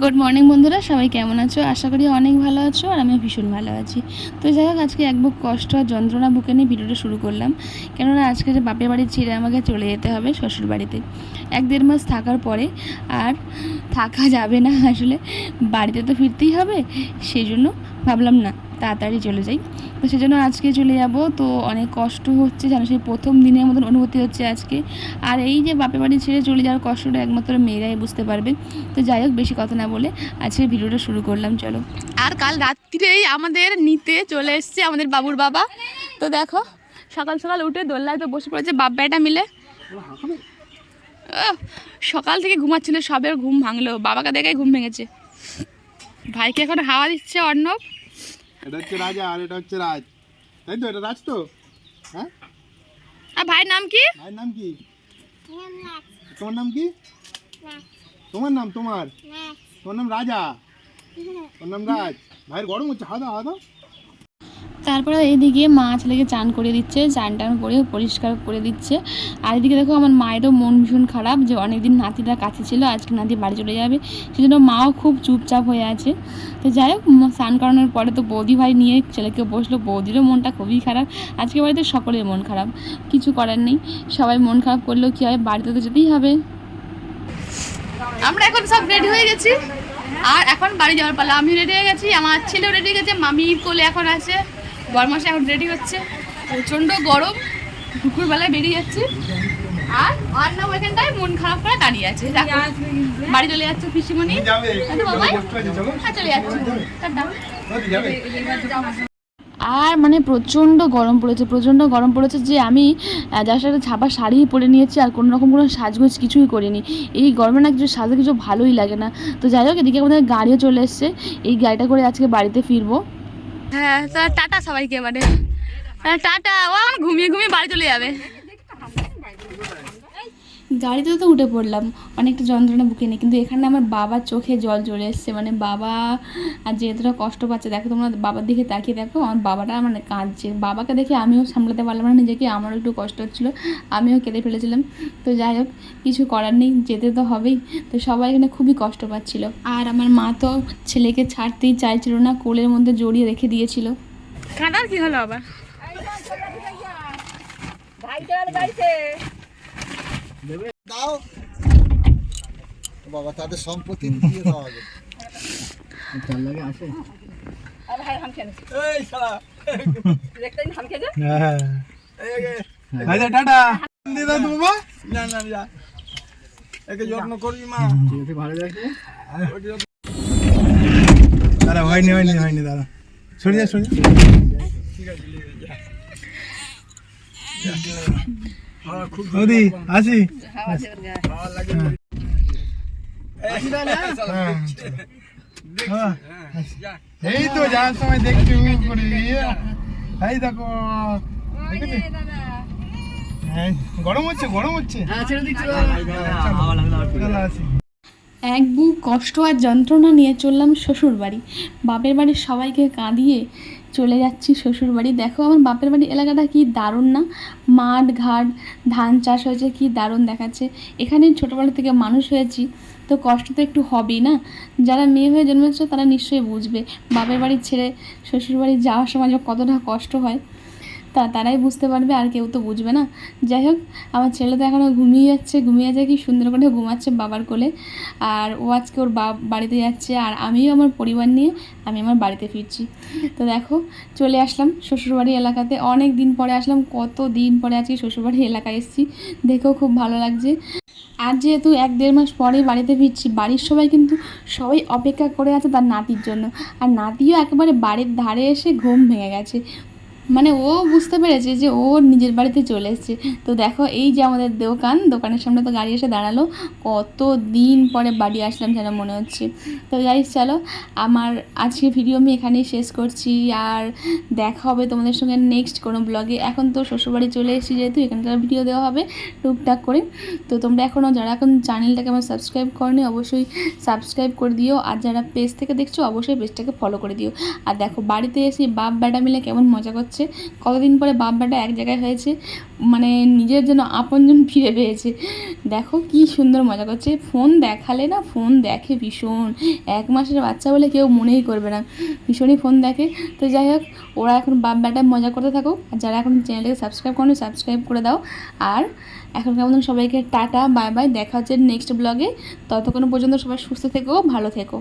Good morning বন্ধুরা। সবাই কেমন আছো? আশা করি অনেক ভালো আছো আর আমিও ভীষণ ভালো আছি। তো যাই হোক, আজকে এক বুক কষ্ট আর যন্ত্রণা বুকে নিয়ে ভিডিওটা শুরু করলাম। কেননা আজকে যে বাপের বাড়ি ছেড়ে আমাকে চলে যেতে হবে শ্বশুর বাড়িতে। এক দেড় মাস থাকার পরে আর থাকা যাবে না আসলে। বাড়িতে তো ফিরতেই হবে, সেই জন্য ভাবলাম না। তাড়াতাড়ি চলে যাই। তো সেজন্য আজকে চলে যাব। তো অনেক কষ্ট হচ্ছে, যেন সেই প্রথম দিনের মতন অনুভূতি হচ্ছে আজকে। আর এই যে বাপের বাড়ি ছেড়ে চলে যাওয়ার কষ্টটা একমাত্র মেয়েরাই বুঝতে পারবে। তো যাই হোক, বেশি কথা না বলে আজকে ভিডিওটা শুরু করলাম, চলো। আর কাল রাত্রিরেই আমাদের নিতে চলে এসছে আমাদের বাবুর বাবা। তো দেখো, সকাল সকাল উঠে দোল্লায় তো বসে পড়েছে বাপ বেটা মিলে। সকাল থেকে ঘুমাচ্ছিল সবের ঘুম ভাঙলো। বাবাকে দেখে ঘুম ভেঙেছে। ভাইকে এখন হাওয়া দিচ্ছে অর্ণব। এটা হচ্ছে রাজা আর এটা হচ্ছে রাজ তাই তো এটা রাজ তো হ্যাঁ আর ভাইয়ের নাম কি ভাইয়ের নাম কি তোমার নাম কি তোমার নাম তোমার তোমার নাম রাজা তোমার নাম রাজ ভাইয়ের গরম হচ্ছে হাওয়া দাও হাওয়া দাও তারপরে এইদিকে মা ছেলেকে চান করে দিচ্ছে, চান টান করে পরিষ্কার করে দিচ্ছে। আর এদিকে দেখো আমার মায়েরও মন ভীষণ খারাপ যে অনেকদিন নাতিটা কাছে ছিল, আজকে নাতি বাড়ি চলে যাবে, সেজন্য মাও খুব চুপচাপ হয়ে আছে। তো যাই হোক স্নান করানোর পরে তো বৌদি ভাই নিয়ে ছেলেকে বসল, বৌদিরও মনটা খুবই খারাপ। আজকে বাড়িতে সকলের মন খারাপ, কিছু করার নেই। সবাই মন খারাপ করলেও কী হয়, বাড়িতে তো যেতেই হবে। আমরা এখন সব রেডি হয়ে গেছি। আর এখন বাড়ি যাওয়ার পালা। আমি রেডি হয়ে গেছি, আমার ছেলেও রেডি হয়ে গেছে, মামির কোলে এখন আছে। বরমাসে এখন রেডি হচ্ছে। প্রচণ্ড গরম দুপুরবেলায় বেরিয়ে যাচ্ছি। আর আর না ওইখানটায় মন খারাপ করে দাঁড়িয়ে আছে। বাড়ি চলে যাচ্ছে পিসিমণি। চলো হ্যাঁ চলে যাচ্ছি। আর মানে প্রচণ্ড গরম পড়েছে প্রচণ্ড গরম পড়েছে যে আমি যার সাথে ছাপা শাড়ি পরে নিয়েছি আর কোনো রকম কোনো সাজগোজ কিছুই করিনি। এই গরমে না কিছু সাজতে কিছু ভালোই লাগে না। তো যাই হোক এদিকে আমাদের গাড়িও চলে এসছে। এই গাড়িটা করে আজকে বাড়িতে ফিরবো। হ্যাঁ তো টাটা সবাইকে এবারে হ্যাঁ, টাটা। ও আমার ঘুমিয়ে ঘুমিয়ে বাড়ি চলে যাবে। গাড়িতে তো উঠে পড়লাম অনেকটা যন্ত্রণা বুকে নিয়ে কিন্তু এখানে আমার বাবার চোখে জল চলে এসছে মানে বাবা আর যে এতটা কষ্ট পাচ্ছে দেখো তোমরা বাবার দিকে তাকিয়ে দেখো আমার বাবাটা মানে কাঁদছে বাবাকে দেখে আমিও সামলাতে পারলাম না নিজেকে আমারও একটু কষ্ট হচ্ছিল আমিও কেঁদে ফেলেছিলাম তো যাই হোক কিছু করার নেই যেতে তো হবেই তো সবাই এখানে খুবই কষ্ট পাচ্ছিল আর আমার মা তো ছেলেকে ছাড়তেই চাইছিল না কোলের মধ্যে জড়িয়ে রেখে দিয়েছিল। কাঁদার কি হলো আবার? দাও। বাবা তাদের সম্পত্তি দিয়ে দাও আগে। চাল লাগে আসে এই শালা। টাটা। দিদা তোমা না না যা একে যত্ন করবি মা। ভালো দাদা হয়নি হয়নি হয়নি দাদা সরে যা সরে যা আসি? হ্যাঁ। এই তো যাওয়ার সময় দেখছি ইয়ে। এই দেখো হ্যাঁ, গরম হচ্ছে গরম হচ্ছে। এক বুক কষ্ট আর যন্ত্রণা নিয়ে চললাম শ্বশুর বাড়ি বাপের বাড়ির সবাইকে কাঁদিয়ে চলে যাচ্ছি শ্বশুর বাড়ি। দেখো আমার বাপের বাড়ি এলাকাটা কি দারুণ না? মাঠ, ঘাট, ধান চাষ হয়েছে, কি দারুণ দেখাচ্ছে। এখানে ছোটোবেলা থেকে মানুষ হয়েছি, তো কষ্ট তো একটু হবেই না? যারা মেয়ে হয়ে জন্মেছে তারা নিশ্চয়ই বুঝবে। বাপের বাড়ি ছেড়ে শ্বশুর বাড়ি যাওয়ার সময় কতটা কষ্ট হয়। তা তারাই বুঝতে পারবে, আর কেউ তো বুঝবে না। যাই হোক, আমার ছেলে তো এখনও ঘুমিয়ে যাচ্ছে ঘুমিয়ে যাচ্ছে কি সুন্দর করে ঘুমাচ্ছে বাবার কোলে। আর ও আজকে ওর বা বাড়িতে যাচ্ছে, আর আমিও আমার পরিবার নিয়ে, আমি আমার বাড়িতে ফিরছি। তো দেখো, চলে আসলাম শ্বশুরবাড়ি এলাকাতে। অনেক দিন পরে আসলাম, কত দিন পরে আজকে শ্বশুরবাড়ি এলাকায় এসেছি। দেখেও খুব ভালো লাগছে। আর যেহেতু এক দেড় মাস পরে বাড়িতে ফিরছি, বাড়ির সবাই কিন্তু সবাই অপেক্ষা করে আছে তার নাতির জন্য। আর নাতিও একেবারে বাড়ির ধারে এসে ঘুম ভেঙে গেছে। মানে ও বুঝতে পেরেছে যে ও নিজের বাড়িতে চলে এসেছে। তো দেখো, এই যে আমাদের দোকান, দোকানের সামনে তো গাড়ি এসে দাঁড়াল। কত দিন পরে বাড়ি আসলাম যেন মনে হচ্ছে। তো যাই চলো, আমার আজকে ভিডিও আমি এখানেই শেষ করছি। আর দেখা হবে তোমাদের সঙ্গে নেক্সট কোনো ব্লগে এখন তো শ্বশুরবাড়ি চলে এসেছি যেহেতু, এখানকার ভিডিও দেওয়া হবে টুকটাক করে। তো তোমরা এখনও যারা এখন চ্যানেলটাকে আমার সাবস্ক্রাইব করনি, অবশ্যই সাবস্ক্রাইব করে দিও। আর যারা পেজ থেকে দেখছ, অবশ্যই পেজটাকে ফলো করে দিও। আর দেখো, বাড়িতে এসে বাপ বেটা মিলে কেমন মজা করছে। করছে কতদিন পরে বাপ বেটা এক জায়গায় হয়েছে মানে নিজের জন্য আপনজন ফিরে পেয়েছে। দেখো কি সুন্দর মজা করছে। ফোন দেখালে না, ফোন দেখে ভীষণ। এক মাসের বাচ্চা বলে কেউ মনেই করবে না। ভীষণই ফোন দেখে। তো যাই হোক, ওরা এখন বাপ বেটায় মজা করতে থাকুক। আর যারা এখন চ্যানেলটাকে সাবস্ক্রাইব করো সাবস্ক্রাইব করে দাও। আর এখনকার মতন সবাইকে টাটা বাই বাই দেখা হচ্ছে নেক্সট ব্লগে ততক্ষণ পর্যন্ত সবাই সুস্থ থেকো, ভালো থেকো।